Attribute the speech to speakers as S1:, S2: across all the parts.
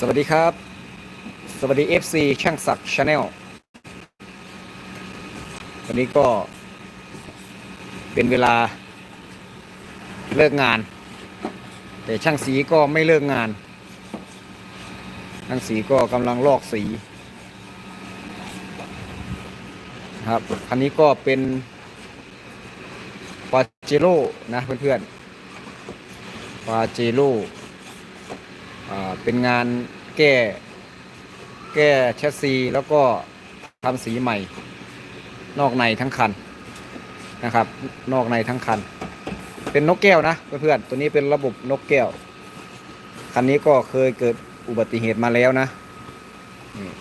S1: สวัสดีครับ สวัสดี FC ช่างศักดิ์ชาแนลวันนี้ก็เป็นเวลาเลิกงาน แต่ช่างสีก็ไม่เลิกงาน ช่างสีก็กำลังลอกสีครับคันนี้ก็เป็นปาเจโร่นะเพื่อนๆปาเจโร่เป็นงาน แก้ แก้แชสซีแล้วก็ทำสีใหม่ นอกในทั้งคันนะครับ นอกในทั้งคัน เป็นนกแก้วนะเพื่อนๆตัวนี้เป็นระบบนกแก้ว คันนี้ก็เคยเกิดอุบัติเหตุมาแล้วนะ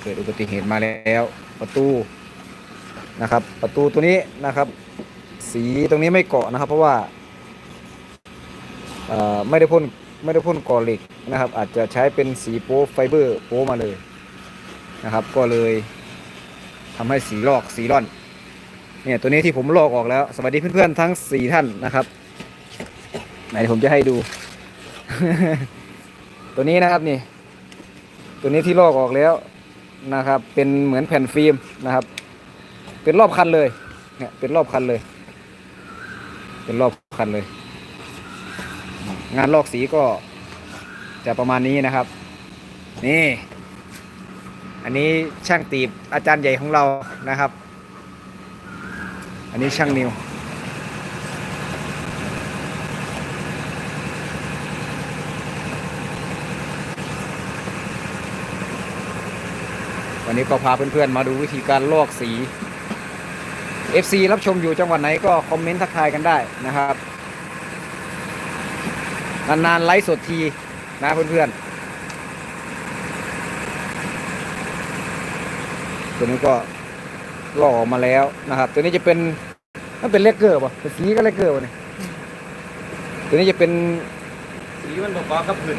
S1: เกิดอุบัติเหตุมาแล้วประตูนะครับ ประตูตัวนี้นะครับ สีตรงนี้ไม่เกาะนะครับ เพราะว่าไม่ได้พ่น ไม่ได้พ่นก่อเหล็กนะครับ อาจจะใช้เป็นสีโป๊ไฟเบอร์โป๊มาเลยนะครับ ก็เลยทำให้สีลอกสีร่อน เนี่ยตัวนี้ที่ผมลอกออกแล้ว สวัสดีเพื่อนๆทั้งสี่ท่านนะครับ ไหนผมจะให้ดู ตัวนี้นะครับนี่ ตัวนี้ที่ลอกออกแล้วนะครับ เป็นเหมือนแผ่นฟิล์มนะครับ เป็นรอบคันเลย เนี่ยเป็นรอบคันเลย เป็นรอบคันเลย งานลอกสีก็จะประมาณนี้นะครับ นี่ อันนี้ช่างตีบอาจารย์ใหญ่ของเรานะครับ อันนี้ช่างนิววันนี้ก็พาเพื่อนๆมาดูวิธีการลอกสี FC รับชมอยู่จังหวัดไหนก็คอมเมนต์ทักทายกันได้นะครับ นานๆไลฟ์สดทีนะเพื่อนๆ ตัวนี้ก็หล่อมาแล้วนะครับ ตัวนี้จะเป็นมันเป็นเลกเกอร์ป่ะเป็นสีก็เลกเกอร์ป่ะเนี่ยตัวนี้จะเป็น
S2: สีมันบอกว่ากับพื้น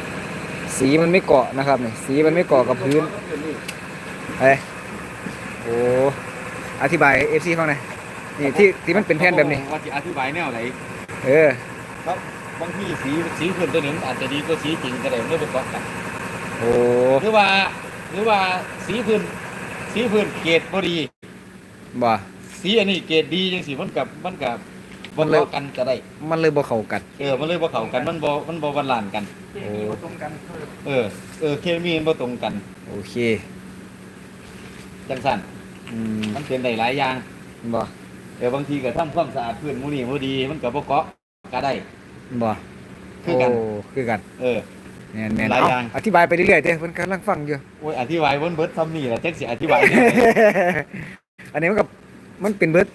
S1: สีมันไม่เกาะนะครับเนี่ยสีมันไม่เกาะกับพื้นเอ้ยโอ้อธิบายเอฟซีฟังหน่อยนี่ที่ที่มันเป็นแผ่นแบบนี้
S2: ว่าจะอธิบายแนวไหน
S1: เออ
S2: บางทีสีสีพื้นตัวนี้มันอาจจะดีกว่าสีจริงก็ได้ไม่ประกอบกัน
S1: โอ้
S2: หรือว่าหรือว่าสีพื้นสีพื้นเกรดบ่ดี
S1: บ่
S2: สีอันนี้เกรดดีจังสีมันกับมันกับ
S1: มั
S2: มันน
S1: เลย
S2: กันก็ได้
S1: มันเลยบ่เข้ากัน
S2: เออ มันเลยบ่เข้ากัน มันบ่มันบ่บาลานซ์กัน
S1: โอ้
S2: เออ เออ เคมีมันบ่ตรงกัน
S1: โอเค
S2: จังสั่น
S1: อืม
S2: มันเป็นได้หลายอย่าง
S1: บ่
S2: เออบางทีก็ทำความสะอาดพื้นหมู่นี่บ่ดี มันก็บ่เกาะก็ได้
S1: บ่
S2: คือกัน
S1: โคือกัน
S2: เออ
S1: แน่นแน่น
S2: หลาย
S1: เอา
S2: อย่าง
S1: อธิบายไปเรื่อยๆเด้เพิ่นกำลังฟังอยู่
S2: โอ้ยอธิบายเบิ่นเบิดซ้ำนี่แหละจักสิอธิบายแนวไหน
S1: อันนี้มันกับมันเป็นเบิด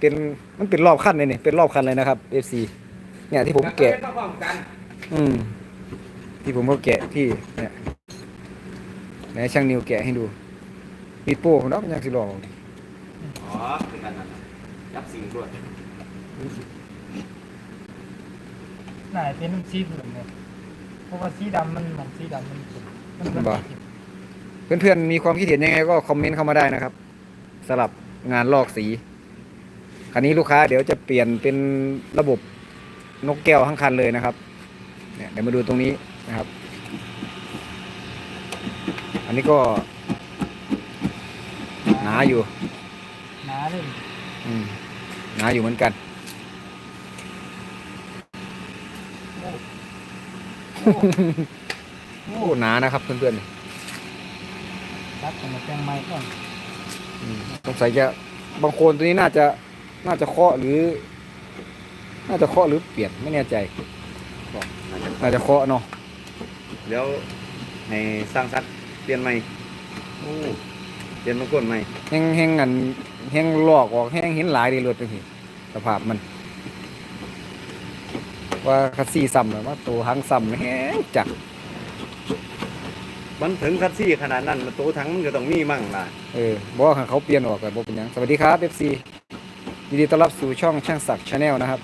S1: เป็นมันเป็นรอบขั้นเลยนี่เป็นรอบคันเลยนะครับ FC เนี่ยที่ผมแกะ
S2: พร้อมกัน
S1: อืม ที่ผมก็แกะที่เนี่ยไหนช่างนิวแกะให้ดูมีโป้ผมนับยังสิหลอก
S2: อ๋อคือกันนั่นน่ะจับสิ่งรว ด
S3: น่าจะเป็นสีเหลืองเนี่ยเพราะว่าสีดำมันเหมือนสีดำมันขุ่นมันเป็น
S1: บ่เพื่อนๆมีความคิดเห็นยังไงก็คอมเมนต์เข้ามาได้นะครับสำหรับงานลอกสี คันนี้ลูกค้าเดี๋ยวจะเปลี่ยนเป็นระบบนกแก้วทั้งคันเลยนะครับเนี่ยเดี๋ยวมาดูตรงนี้นะครับ อันนี้ก็หนาอยู่
S3: หนาเลย
S1: อืมหนาอยู่เหมือนกัน โอ้หนานะครับเพื่อน
S3: ตัดออกมาแปลงไม้ก่อน
S1: ๆอืมสงสัยจะบางโคนตัวนี้น่าจะน่าจะเคาะหรือ น่าจะเคาะหรือเปลี่ยนไม่แน่ใจ น่าจะเคาะเนาะ
S2: เดี๋ยวให้สร้างสัตว์เปลี่ยนใหม่เปลี่ยนมาก้นใหม่
S1: แห้งแห้งอันแห้งลอกออกแห้งเห็นหลายดีรถจังซี่สภาพมัน ว่าคัสซี่ซ้ำเลยว่าตัวหางซ้ำแห้งจัก
S2: มันถึงคัดซี่ขนาดนั้นมันโตทั้งมันก็ต้องมีมั่งล่ะ
S1: เออบอกว่าเขาเปลี่ยนออกกันบอกเป็นหยังสวัสดีครับ FC ยินดีต้อนรับสู่ช่องช่างศักดิ์ชาแนลนะครับ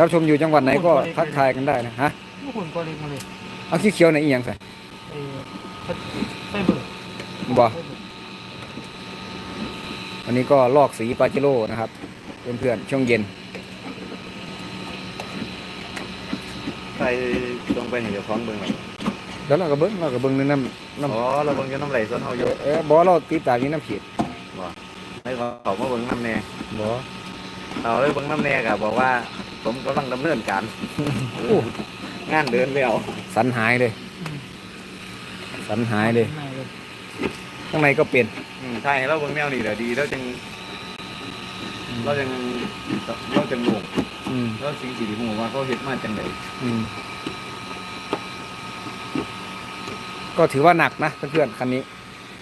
S1: รับชมอยู่จังหวัดไหนก็ทักทายกันได้นะฮะ
S3: ลูกหุ่นก็เล็กมาเลย
S1: เอาขี้เขียวๆในอยอีหยังใส่
S3: ไอ้ไฟเบอร์
S1: บ่วันนี้ก็ลอกสีปาเจโร่นะครับเพื่อนๆช่วงเย็น
S2: ใครต้องไปให้เจ้าของเบิ่งไว้
S1: แล้วเราก็เบิ้งเราก็เบิ้งในน้ำน้ำ
S2: อ๋อเราเบิ่งอยู่น้ำไหลสวนเฮาอยู่
S1: เออบอเราติดตามนี้น้ำขีด
S2: บ่ให้เขาเขามาเบิ่งน้ำแน่
S1: บอ
S2: เราเลยเบิ่งน้ำแน่ก็บอกว่า ผมกำลังดำเนินการ
S1: โอ้
S2: งานเดินแล้ว
S1: สันหายเลย สันหายเลย
S3: ไม่เลย
S1: ข้างในก็เปลี่ยน
S2: อืมใช่เราเบิ่งแนวนี้แหละดีแล้วจังเราจังเราจังงง
S1: อืม
S2: แล้วสิ่งที่ฮู้ว่าเขาเฮ็ดมาจังได๋
S1: อืมก็ถือว่าหนักนะเพื่อนๆคันนี้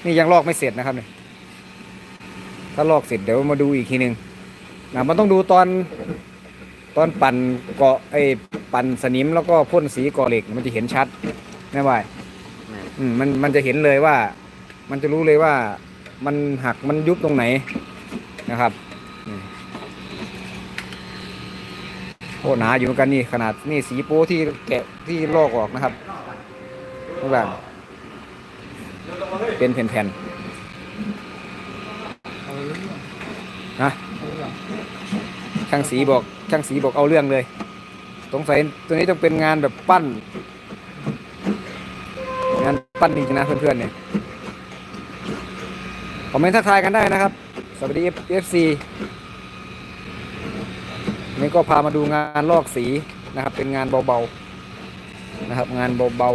S1: นี่ยังลอกไม่เสร็จนะครับเนี่ยถ้าลอกเสร็จเดี๋ยวมาดูอีกทีหนึ่งนะมันต้องดูตอนตอนปั่นเกาะไอ้ปั่นสนิมแล้วก็พ่นสีก่อเหล็กมันจะเห็นชัดแม่ว่าย
S2: แม่น
S1: อืมมันมันจะเห็นเลยว่า มันจะรู้เลยว่า มันหักมันยุบตรงไหนนะครับนี่โอ้หนาอยู่เหมือนกันนี่ขนาดนี่สีโป้ที่แกะที่ลอกออกนะครับทุกอย่างเป็นแผ่นๆนะ
S3: เอาง
S1: ช่างสีบอกช่างสีบอกเอาเรื่องเลยสงสัยตัวนี้ต้องเป็นงานแบบปั้น งานปั้นจริงๆนะเพื่อนๆเนี่ยคอมเมนต์ทักทายกันได้นะครับ สวัสดี FC นี่ก็พามาดูงานลอกสีนะครับ เป็นงานเบาๆนะครับ งานเบา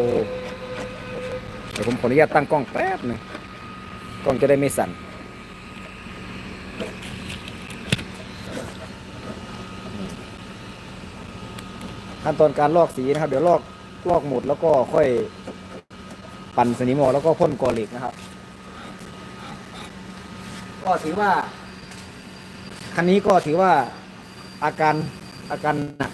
S1: ๆเดี๋ยวผมขออนุญาตตั้งกล้องแป๊บหนึงกล้องจะได้ไม่สั่นขั้นตอนการลอกสีนะครับ เดี๋ยวลอกลอกหมดแล้วก็ค่อยปั่นสนิมออกแล้วก็พ่นกอเหล็กนะครับ ก็ถือว่า คันนี้ก็ถือว่า อาการอาการหนัก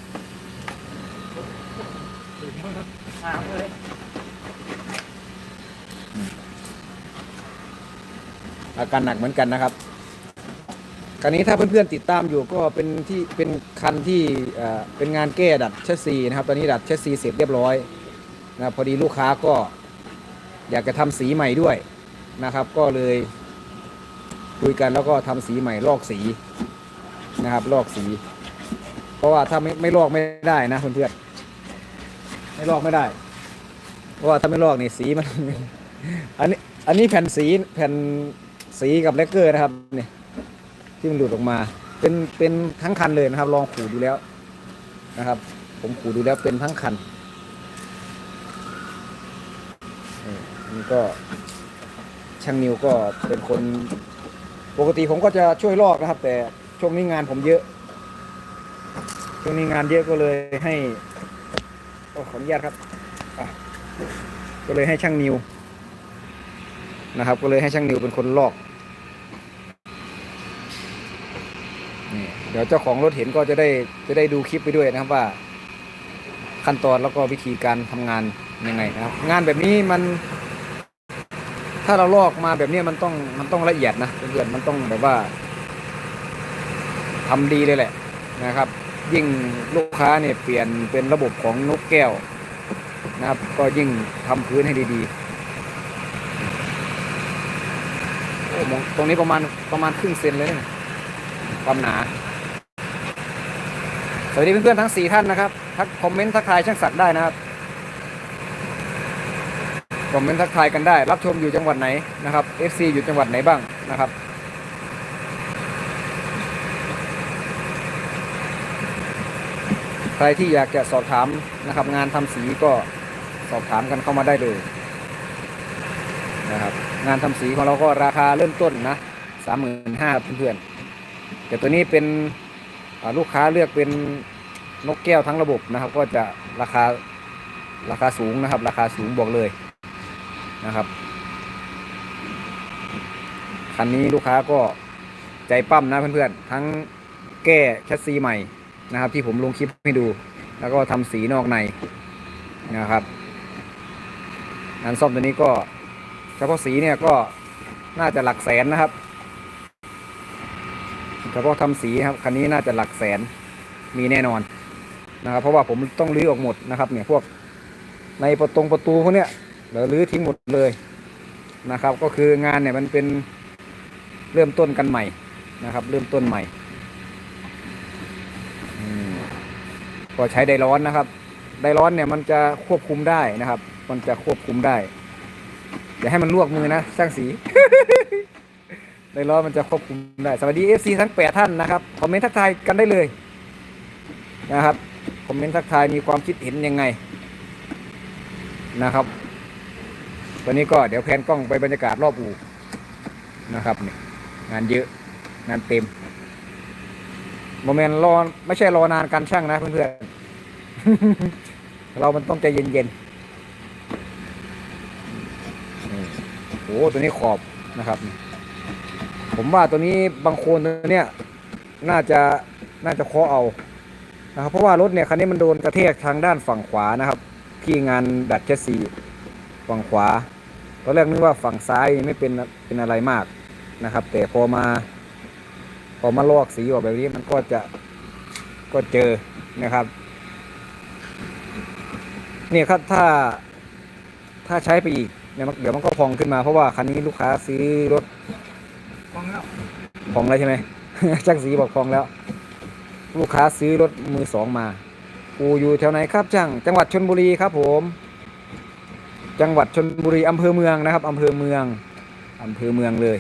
S1: อาการหนักเหมือนกันนะครับคันนี้ถ้าเพื่อนๆติดตามอยู่ก็เป็นที่เป็นคันที่เป็นงานแก้ดัดแชสซีนะครับ ตอนนี้ดัดแชสซีเสร็จเรียบร้อยนะพอดีลูกค้าก็อยากจะทำสีใหม่ด้วยนะครับ ก็เลยคุยกันแล้วก็ทำสีใหม่ลอกสีนะครับ ลอกสี เพราะว่าถ้าไม่ไม่ลอกไม่ได้นะเพื่อนๆไม่ลอกไม่ได้ เพราะว่าถ้าไม่ลอกนี่สีมัน อันนี้อันนี้แผ่นสีแผ่นสีกับเลกเกอร์นะครับนี่ที่มันหลุดออกมา เป็นเป็นทั้งคันเลยนะครับ ลองขูดดูแล้วนะครับ ผมขูดดูแล้วเป็นทั้งคันนี่อันนี่ก็ช่างนิวก็เป็นคน ปกติผมก็จะช่วยลอกนะครับ แต่ช่วงนี้งานผมเยอะ ช่วงนี้งานเยอะก็เลยให้โอ้ขออนุญาตครับก็เลยให้ช่างนิวนะครับ ก็เลยให้ช่างนิวเป็นคนลอกนี่เดี๋ยวเจ้าของรถเห็นก็จะได้จะได้ดูคลิปไปด้วยนะครับว่า ขั้นตอนแล้วก็วิธีการทำงานยังไงนะครับ งานแบบนี้มัน ถ้าเราลอกมาแบบนี้มันต้องมันต้องละเอียดนะเพื่อนมันต้องแบบว่าทำดีเลยแหละนะครับ ยิ่งลูกค้าเนี่ยเปลี่ยนเป็นระบบของนกแก้วนะครับ ก็ยิ่งทำพื้นให้ดีๆตรงนี้ประมาณประมาณครึ่งเซนเลยนี่ยความหนา สวัสดีเพื่อนๆทั้งสี่ท่านนะครับ ทักคอมเมนต์ทักทายช่างศักดิ์ได้นะครับคอมเมนต์ทักทายกันได้ รับชมอยู่จังหวัดไหนนะครับ FC อยู่จังหวัดไหนบ้างนะครับ ใค รที่อยากจะสอบถามนะครับ งานทำสีก็สอบถามกันเข้ามาได้เลยนะครับ งานทำสีของเราก็ราคาเริ่มต้นนะสามหมื่นห้าเพื่อนๆแต่ตัวนี้เป็นลูกค้าเลือกเป็นนกแก้วทั้งระบบนะครับ ก็จะราคาราคาสูงนะครับ ราคาสูงบอกเลยนะครับคันนี้ลูกค้าก็ใจปั้มนะเพื่อนๆทั้งแก้แชสซีใหม่ นะครับ ที่ผมลงคลิปให้ดู แล้วก็ทำสีนอกในนะครับงานซ่อมตัวนี้ก็เฉพาะสีเนี่ยก็น่าจะหลักแสนนะครับเฉพาะทำสีครับคันนี้น่าจะหลักแสนมีแน่นอนนะครับ เพราะว่าผมต้องรื้อออกหมดนะครับ เนี่ยพวกในประตงประตูพวกเนี้ยเรารื้อทิ้งหมดเลยนะครับ ก็คืองานเนี่ยมันเป็นเริ่มต้นกันใหม่นะครับ เริ่มต้นใหม่อืม ก็ใช้ไดร้อนนะครับ ไดร้อนเนี่ยมันจะควบคุมได้นะครับ มันจะควบคุมได้อย่าให้มันลวกมือนะช่างสีในล้อนมันจะควบคุมได้สวัสดี FC ทั้ง8ท่านนะครับคอมเมนต์ทักทายกันได้เลยนะครับคอมเมนต์ทักทายมีความคิดเห็นยังไงนะครับวันนี้ก็เดี๋ยวแพนกล้องไปบรรยากาศรอบอู่นะครับนี่งานเยอะงานเต็มโมเมนต์รอไม่ใช่รอนานการช่างนะเพื่อนๆ เรามันต้องใจเย็นๆนี่โอ้ตัวนี้ขอบนะครับ ผมว่าตัวนี้บางโคนตัวเนี้ยน่าจะน่าจะเคาะเอานะครับเพราะว่ารถเนี่ยคันนี้มันโดนกระแทกทางด้านฝั่งขวานะครับ ที่งานดัดแชสซีฝั่งขวาตอนแรกนึกว่าฝั่งซ้ายไม่เป็นเป็นอะไรมากนะครับ แต่พอมา พอมาลอกสีออกแบบนี้มันก็จะก็เจอนะครับ เนี่ยครับถ้าถ้าใช้ไปอีกเนี่ยมันเดี๋ยวมันก็พองขึ้นมาเพราะว่าคันนี้ลูกค้าซื้อรถ
S3: ฟังแล้ว
S1: พองแล้วใช่ไหมช่างสีบอกพองแล้ว ลูกค้าซื้อรถมือสองมาอูอยู่แถวไหนครับช่างจังหวัดชนบุรีครับผม จังหวัดชนบุรีอำเภอเมืองนะครับอำเภอเมืองอำเภอเมืองเลย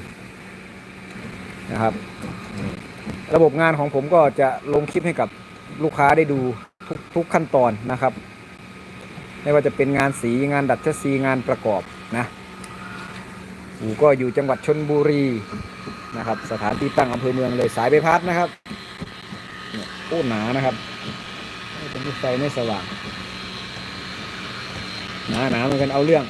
S1: นะครับ ระบบงานของผมก็จะลงคลิปให้กับลูกค้าได้ดูทุกทุกขั้นตอนนะครับ ไม่ว่าจะเป็นงานสีงานดัดเชสีงานประกอบนะอูก็อยู่จังหวัดชนบุรีนะครับ สถานที่ตั้งอำเภอเมืองเลยสายใบพัดนะครับเนี่ยโอ้หนานะครับเป็นไฟไม่สว่างหนาหนาเหมือนกันเอาเรื่อง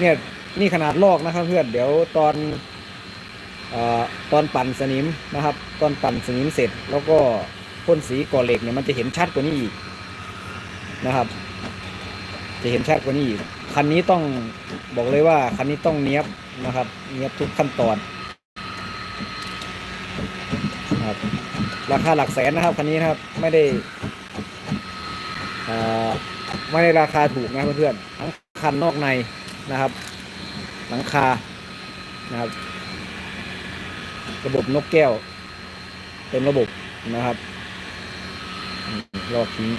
S1: เนี่ยนี่ขนาดลอกนะครับเพื่อนเดี๋ยวตอนเอ่อตอนปั่นสนิมนะครับ ตอนปั่นสนิมเสร็จ แล้วก็พ่นสีก่อเหล็กเนี่ยมันจะเห็นชัดกว่านี้อีก นะครับ จะเห็นชัดกว่านี้อีกคันนี้ต้องบอกเลยว่าคันนี้ต้องเนี้ยบนะครับ เนี้ยบทุกขั้นตอนครับราคาหลักแสนนะครับคันนี้นะครับไม่ได้ไม่ได้ราคาถูกนะเพื่อนๆทั้งคันนอกในนะครับ หลังคานะครับ ระบบนกแก้ว เต็มระบบนะครับอืมลอกทิ้ง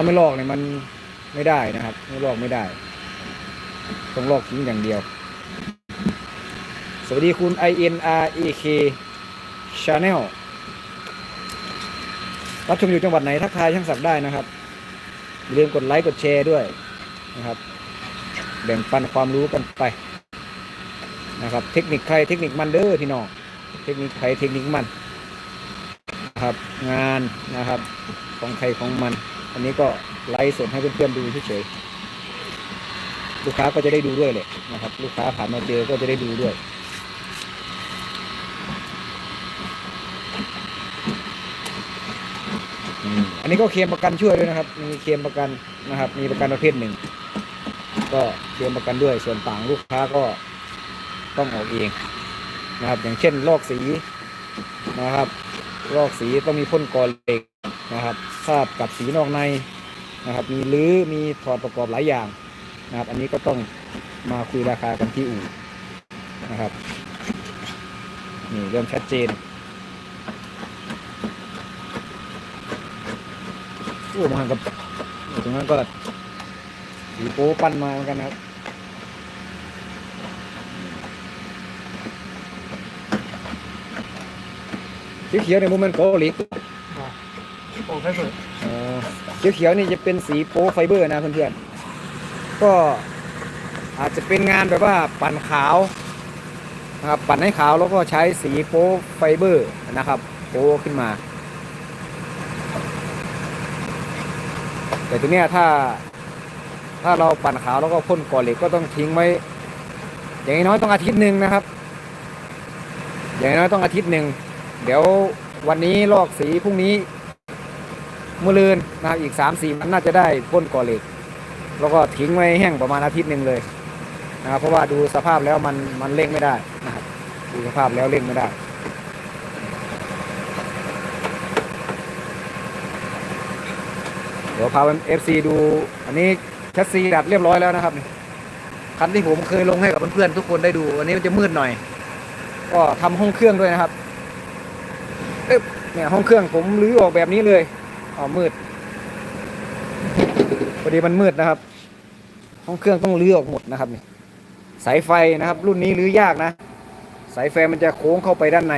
S1: าไม่ลอกเนี่ยมันไม่ได้นะครับไม่ลอกไม่ได้ต้องลอกทิ้งอย่างเดียว สวัสดีคุณ i n r a k Channel รับชมอยู่จังหวัดไหนทักทายช่างศักดิ์ได้นะครับอย่าลืมกดไลค์กดแชร์ด้วยนะครับ แบ่งปันความรู้กันไปนะครับ เทคนิคใครเทคนิคมันเด้อพี่น้องเทคนิคใครเทคนิคมันนะครับ งานนะครับของใครของมัน อันนี้ก็ไลฟ์สดให้เพื่อนๆดูเฉยๆลูกค้าก็จะได้ดูด้วยเลยนะครับ ลูกค้าผ่านมาเจอก็จะได้ดูด้วยอันนี้ก็เคลมประกันช่วยด้วยนะครับ มีเคลมประกันนะครับ มีประกันประเภทหนึ่ง ก็เคลมประกันด้วย ส่วนต่างลูกค้าก็ต้องออกเองนะครับ อย่างเช่นลอกสีนะครับ ลอกสีต้องมีพ่นกอเหล็ก นะครับทราบกับสีนอกในนะครับ มีรื้อมีถอดประกอบหลายอย่างนะครับ อันนี้ก็ต้องมาคุยราคากันที่อู่นะครับนี่เริ่มชัดเจนโอ้มันกับตรงนั้นก็สีโป๊ปั้นมาเหมือนกันนะครับสีเขียวในมุมมันโกหลี
S3: โอ้ไฟเปิด
S1: เขียวเขียวๆนี่จะเป็นสีโป๊ไฟเบอร์นะเพื่อนๆก็อาจจะเป็นงานแบบว่าปั่นขาวนะครับปั่นให้ขาวแล้วก็ใช้สีโป๊ไฟเบอร์นะครับโป๊ขึ้นมา แต่ตัวเนี้ยถ้าถ้าเราปั่นขาวแล้วก็พ่นก่อเหล็กก็ต้องทิ้งไว้ อย่างน้อยต้องอาทิตย์หนึ่งนะครับ อย่างน้อยต้องอาทิตย์หนึ่ง เดี๋ยววันนี้ลอกสีพรุ่งนี้ มือลืนนะครับอีกสามสี่มันน่าจะได้พ่นก่อเหล็ก แล้วก็ทิ้งไว้แห้งประมาณอาทิตย์หนึ่งเลยนะครับเพราะว่าดูสภาพแล้วมันมันเร่งไม่ได้นะครับดูสภาพแล้วเร่งไม่ได้เดี๋ยวพาเอฟซีดู อันนี้แชสซีดัดเรียบร้อยแล้วนะครับคันที่ผมเคยลงให้กับเพื่อนๆทุกคนได้ดูวันนี้มันจะมืดหน่อย ก็ทำห้องเครื่องด้วยนะครับเอ๊ะเนี่ยห้องเครื่องผมรื้อออกแบบนี้เลย อ๋อมืดพอดีมันมืดนะครับ ห้องเครื่องต้องรื้อออกหมดนะครับนี่สายไฟนะครับ รุ่นนี้รื้อยากนะ สายไฟมันจะโค้งเข้าไปด้านใน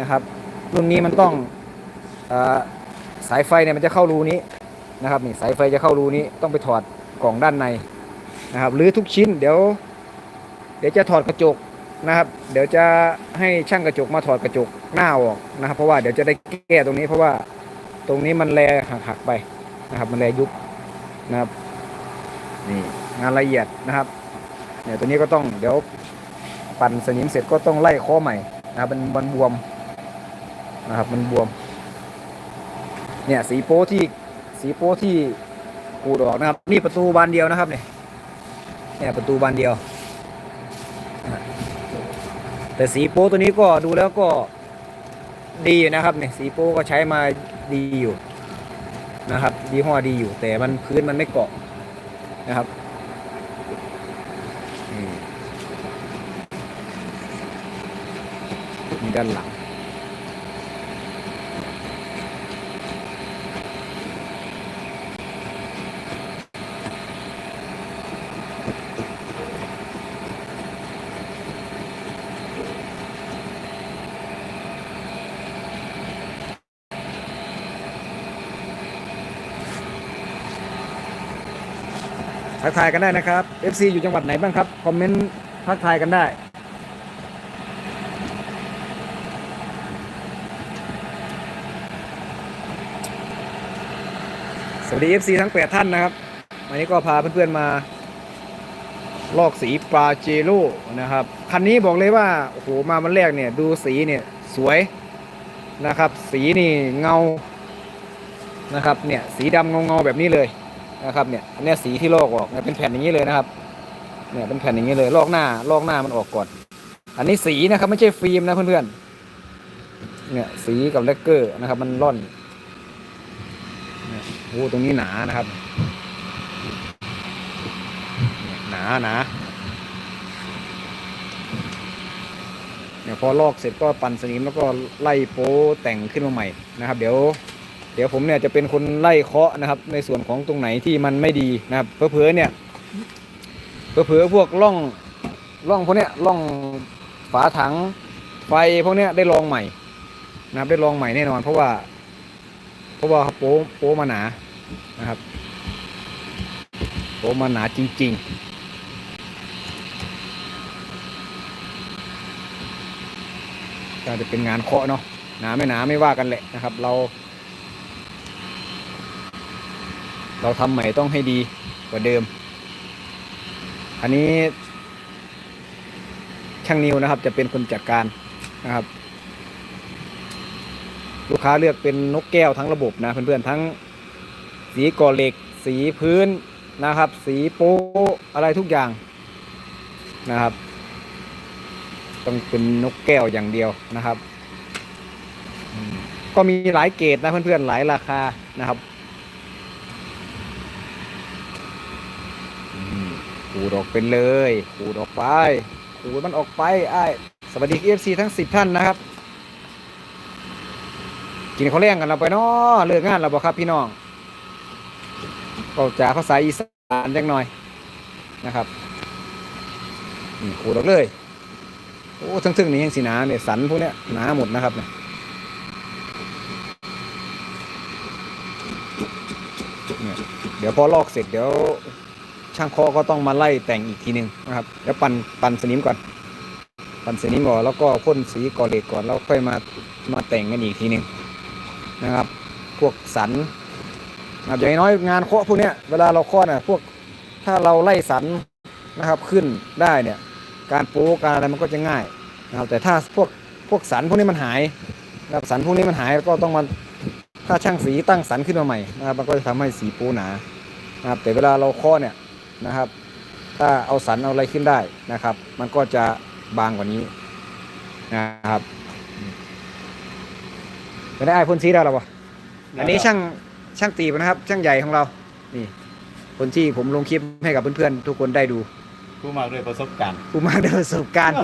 S1: นะครับ รุ่นนี้มันต้องอสายไฟเนี่ยมันจะเข้ารูนี้นะครับนี่สายไฟจะเข้ารูนี้ต้องไปถอดกล่องด้านในนะครับรื้อทุกชิ้นเดี๋ยว เดี๋ยวจะถอดกระจกนะครับ เดี๋ยวจะให้ช่างกระจกมาถอดกระจกหน้าออกนะครับ เพราะว่าเดี๋ยวจะได้แก้ตรงนี้เพราะว่า ตรงนี้มันแลหักๆไปนะครับ มันแลยุบนะครับ นี่งานละเอียดนะครับเนี่ยตัวนี้ก็ต้องเดี๋ยวปั่นสนิมเสร็จก็ต้องไล่ข้อใหม่นะครับมันมันบวมนะครับ มันบวม เนี่ยสีโป้ที่สีโป้ที่ขูดออกนะครับ นี่ประตูบานเดียวนะครับเนี่ยเนี่ยประตูบานเดียว แต่สีโป้ตัวนี้ก็ดูแล้วก็ ดีอยู่นะครับเนี่ยสีโป้ก็ใช้มาดีอยู่นะครับยี่ห้อดีอยู่ แต่มันพื้นมันไม่เกาะนะครับนี่ด้านหลัง ทักทายกันได้นะครับ FC อยู่จังหวัดไหนบ้างครับ คอมเมนต์ทักทายกันได้ สวัสดี FC ทั้ง8ท่านนะครับ วันนี้ก็พาเพื่อนๆมาลอกสีปลาเจโร่นะครับ คันนี้บอกเลยว่า โอ้โห มาวันแรกเนี่ย ดูสีเนี่ย สวยนะครับ สีนี่เงานะครับเนี่ย สีดำเงาๆแบบนี้เลย นะครับเนี่ยอันเนี้ยสีที่ลอกออกเนี่ยเป็นแผ่นอย่างนี้เลยนะครับเนี่ยเป็นแผ่นอย่างนี้เลยลอกหน้าลอกหน้ามันออกก่อน อันนี้สีนะครับไม่ใช่ฟิล์มนะเพื่อนๆเนี่ยสีกับเลกเกอร์นะครับ มันร่อนเนี่ยโอ้ตรงนี้หนานะครับเนี่ยหนาหนาเนี่ยพอลอกเสร็จก็ปั่นสนิมแล้วก็ไล่โป๊แต่งขึ้นมาใหม่นะครับ เดี๋ยว เดี๋ยวผมเนี่ยจะเป็นคนไล่เคาะนะครับ ในส่วนของตรงไหนที่มันไม่ดีนะครับเพอเพอๆเนี่ยเพอเพอๆพวกร่องร่องพวกเนี้ยร่องฝาถังไฟพวกเนี้ยได้ลองใหม่นะครับได้ลองใหม่แน่นอน เพราะว่า เพราะว่าโป๊โป๊มาหนานะครับโป๊มาหนาจริง ๆก็จะเป็นงานเคาะเนาะหนาไม่หนาไม่ว่ากันแหละนะครับ เรา เราทำใหม่ต้องให้ดีกว่าเดิม อันนี้ ช่างนิวนะครับ จะเป็นคนจัดการนะครับ ลูกค้าเลือกเป็นนกแก้วทั้งระบบนะเพื่อนๆทั้งสีก่อเหล็ก สีพื้นนะครับ สีโป๊อะไรทุกอย่างนะครับ ต้องเป็นนกแก้วอย่างเดียวนะครับ ก็มีหลายเกรดนะเพื่อนๆหลายราคานะครับ อืม ขูดออกเป็นเลยขูดออกไปขูดมันออกไปไอ้สวัสดีเอฟซีทั้งสิบท่านนะครับ กินข้าวแรงกันเราไปเนาะเลิกงานเราบ่ครับพี่น้องก็จากภาษาอีสานจังหน่อยนะครับขูดออกเลยโอ้ทั้งทึ่งๆนี่ยังสีหนาเนี่ยสันพวกเนี้ยหนาหมดนะครับเนี่ยเนี่ยเดี๋ยวพอลอกเสร็จเดี๋ยว ช่างเคาะก็ต้องมาไล่แต่งอีกทีหนึ่งนะครับแล้วปั่นปั่นสนิมก่อน ปั่นสนิมก่อนแล้วก็พ่นสีก่อเหล็กก่อนแล้วค่อยมามาแต่งกันอีกทีหนึ่งนะครับ พวกสันนะครับอย่างน้อยงานเคาะพวกเนี้ยเวลาเราเคาะน่ะพวกถ้าเราไล่สันนะครับขึ้นได้เนี่ยการป๊การอะไรมันก็จะง่ายนะครับแต่ถ้าพวกพวกสันพวกนี้มันหายนะครับสันพวกนี้มันหายก็ต้องมาถ้าช่างสีตั้งสันขึ้นมาใหม่นะครับมันก็จะทำให้สีป๊หนานะครับแต่เวลาเราเคาะเนี่ย นะครับ ถ้าเอาสันเอาอะไรขึ้นได้นะครับ มันก็จะบางกว่านี้นะครับไม่ได้ไอ้พ่นสีได้หรอวะอันนี้ช่างช่างตีบนะครับ ช่างใหญ่ของเรา นี่ คนที่ผมลงคลิปให้กับเพื่อนๆทุกคนได้ดู
S2: ผู้มาด้วยประสบการณ์
S1: ผู้มากด้วยประสบการณ์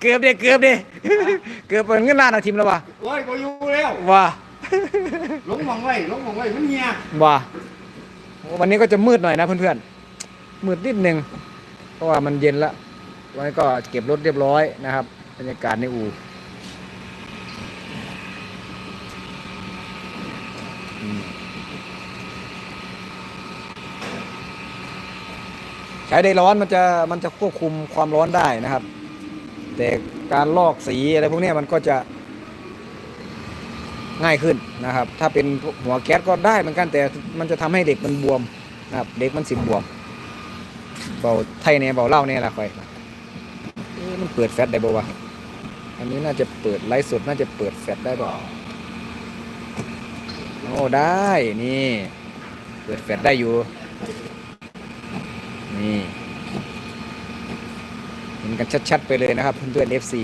S1: เกือบเด้เกือบเด้เกือบเป็นเงินล้านเอาทีมแล้ววะ
S2: โอ้ยก็อยู่แล้ว
S1: ว่า
S2: ลงมองไว้ลงมองไว้มันเหี้ย
S1: ว่า วันนี้ก็จะมืดหน่อยนะเพื่อนๆมืดนิดนึงเพราะว่ามันเย็นละวันนี้ก็เก็บรถเรียบร้อยนะครับบรรยากาศในอู่ใช้ได้ร้อนมันจะมันจะควบคุมความร้อนได้นะครับ แต่การลอกสีอะไรพวกนี้มันก็จะ ง่ายขึ้นนะครับ ถ้าเป็นหัวแก๊สก็ได้เหมือนกันแต่มันจะทำให้เด็กมันบวมนะครับ เด็กมันสิบบวมเบาไทยเนี่ยเบาเล่าเนี่ยละคอยมันเปิดแฟลชได้บ่วะอันนี้น่าจะเปิดไลฟ์สดน่าจะเปิดแฟลชได้บ่โอ้ได้นี่ เปิดแฟลชได้อยู่ นี่เห็นกันชัดๆไปเลยนะครับเพื่อนๆ FC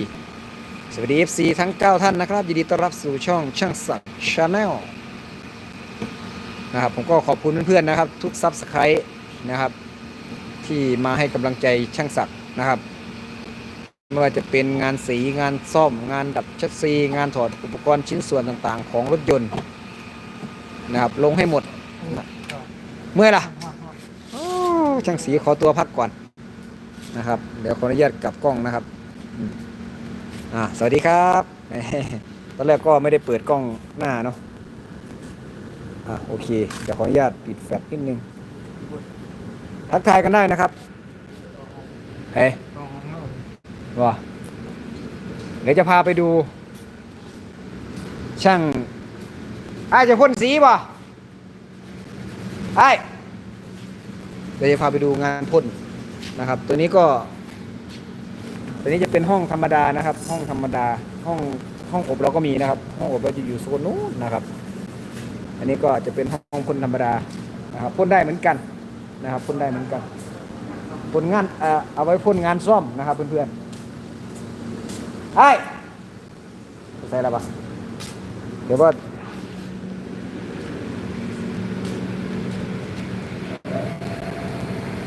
S1: สวัสดี FC ทั้ง 9 ท่านนะครับ ยินดีต้อนรับสู่ช่องช่างศักดิ์ชาแนลนะครับผมก็ขอบคุณเพื่อนๆนะครับ ทุกซับสไครต์นะครับ ที่มาให้กำลังใจช่างศักดิ์นะครับไม่ว่าจะเป็นงานสีงานซ่อม งานดัดชัดซี งานถอดอุปกรณ์ชิ้นส่วนต่างๆ ของรถยนต์นะครับลงให้หมด เมื่อล่ะช่างสีขอตัวพักก่อนนะครับ เดี๋ยวขออนุญาตกลับกล้องนะครับ อืมอ่าสวัสดีครับตอนแรกก็ไม่ได้เปิดกล้องหน้าเนาะอ่าโอเคเดี๋ยวขออนุญาตปิดแฟลชนิดนึงทักทายกันได้นะครับเฮ้ยว่าเดี๋ยวจะพาไปดู ช่างไอ้ายจะพ่นสีป่ะไอ้ายเดี๋ยวจะพาไปดูงานพ่นนะครับ ตัวนี้ก็ ตัวนี้จะเป็นห้องธรรมดานะครับ ห้องธรรมดา ห้องห้องอบเราก็มีนะครับ ห้องอบเราจะอยู่โซนนู้นนะครับ อันนี้ก็จะเป็นห้องพ่นธรรมดานะครับพ่นได้เหมือนกันนะครับพ่นได้เหมือนกันพ่นงานเอ่อเอาไว้พ่นงานซ่อมนะครับเพื่อนๆไอ้ใส่แล้วปะเดี๋ยวว่า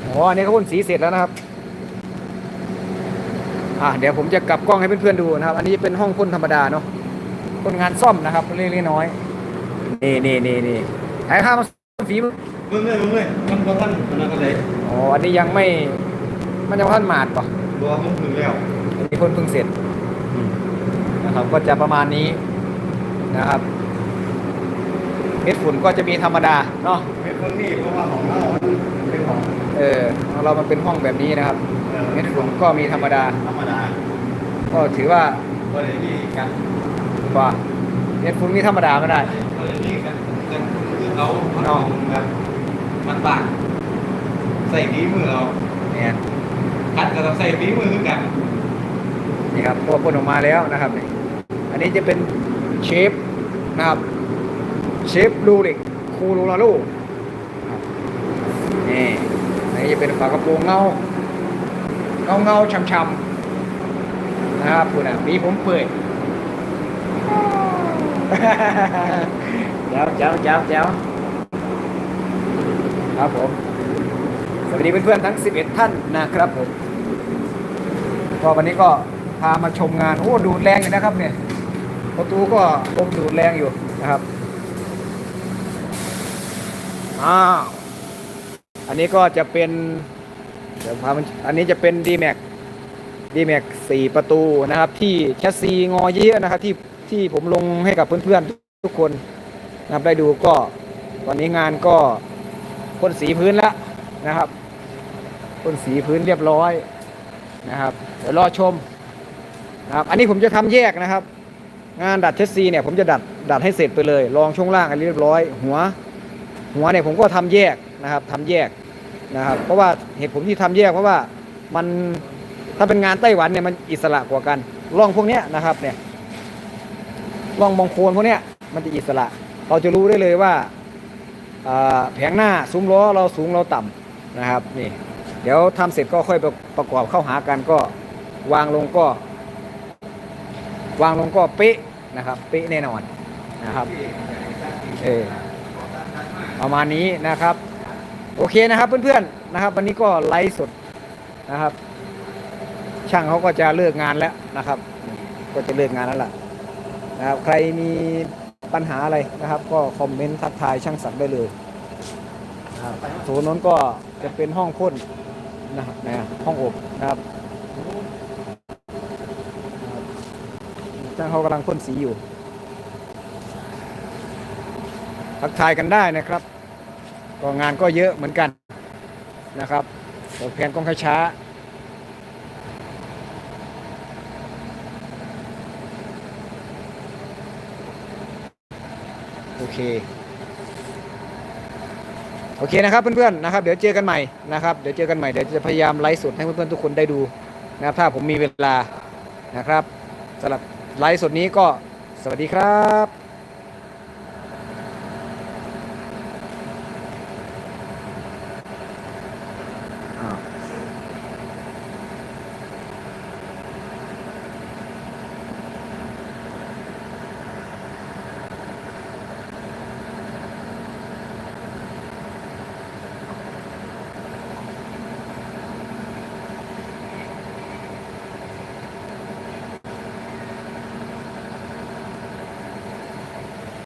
S1: อ๋ออันนี้เขาพ่นสีเสร็จแล้วนะครับ อะเดี๋ยวผมจะกลับกล้องให้เพื่อนๆดูนะครับ อันนี้เป็นห้องพ่นธรรมดาเนาะพ่นงานซ่อมนะครับเล็กๆน้อยๆนี่นี่นี่นี่ไอ้ข้ามาฝีมือ
S2: มึงเลยมึงเลยมันบ่ทันมันนั่นก็เลย
S1: อ๋ออันนี้ยังไม่มันยังไม่ทันหมาดป่ะ
S2: บ่มึงถึงแล้ว
S1: อันนี้พ่นเพิ่งเสร็จนะครับก็จะประมาณนี้นะครับเม็ดฝุ่นก็จะมีธรรมดาเนาะ
S2: เป็นคนนี้เพราะว่าของเรามันเป็นของ
S1: เออของเรามันเป็นห้องแบบนี้นะครับ
S2: เออ
S1: เม็ดฝุ่นก็มีธรรมดา
S2: ธรรมดา
S1: ก็ถือว่า
S2: บ่ได้มีกัน
S1: ว่าเม็ดฝุ่นมีธรรมดาไม่ได้
S2: บ่ได้มีกันกันคือเขาเอาแบบมันบากใส่ฝีมือเรา
S1: เนี่ย
S2: คัดก็ต้องใส่ฝีมือคือกัน
S1: นี่ครับตัวพ่นออกมาแล้วนะครับนี่อันนี้จะเป็นเชฟนะครับเชฟลูริกคูโรลาโลครับนี่อันนี้จะเป็นฝากระโปรงเงา เงาเงาๆช่ำๆนะครับคุณอะมีผมเปิดแจ๋วแจ๋วแจ๋วแจ๋วครับผม สวัสดีเพื่อนๆทั้ง 11 ท่านนะครับผมก็วันนี้ก็พามาชมงาน โอ้ ดูดแรงอยู่นะครับเนี่ยประตูก็ลมดูดแรงอยู่นะครับ อ้าว อันนี้ก็จะเป็น เดี๋ยวพามันอันนี้จะเป็น d m a x d m a x 4ประตูนะครับ ที่แชสซีงอเยอะนะครับ ที่ที่ผมลงให้กับเพื่อนๆทุกคนนะครับได้ดูก็วันนี้งานก็พ่นสีพื้นแล้วนะครับพ่นสีพื้นเรียบร้อยนะครับเดี๋ยวรอชมนะครับอันนี้ผมจะทำแยกนะครับ งานดัดเชสซีเนี่ยผมจะดัดดัดให้เสร็จไปเลยลองช่วงล่างอันเรียบร้อย หัว หัวเนี่ยผมก็ทำแยกนะครับทำแยก นะครับ เพราะว่าเหตุผลที่ทำแยกเพราะว่ามันถ้าเป็นงานไต้หวันเนี่ยมันอิสระกว่ากันร่องพวกนี้นะครับเนี่ยร่องมองโคนพวกนี้มันจะอิสระ เราจะรู้ได้เลยว่าแผงหน้าซุ้มล้อเราสูงเราต่ำนะครับนี่เดี๋ยวทำเสร็จก็ค่อยประประกอบเข้าหากันก็วางลงก็ วางลงก็เป๊ะนะครับ เป๊ะแน่นอนนะครับเออประมาณนี้นะครับ โอเคนะครับเพื่อนๆนะครับ วันนี้ก็ไลฟ์สดนะครับ ช่างเขาก็จะเลิกงานแล้วนะครับ ก็จะเลิกงานแล้วล่ะนะครับ ใครมีปัญหาอะไรนะครับ ก็คอมเมนต์ทักทายช่างศักได้เลยนะครับโซนนั้นก็จะเป็นห้องพ่นนะครับนะห้องอบนะครับช่างเขากำลังพ่นสีอยู่ทักทายกันได้นะครับ ก็งานก็เยอะเหมือนกันนะครับแต่แผนกล้องช้าโอเค โอเคนะครับเพื่อนๆนะครับ เดี๋ยวเจอกันใหม่นะครับเดี๋ยวเจอกันใหม่เดี๋ยวจะพยายามไลฟ์สดให้เพื่อนๆทุกคนได้ดูนะครับถ้าผมมีเวลานะครับสำหรับไลฟ์สดนี้ก็สวัสดีครับ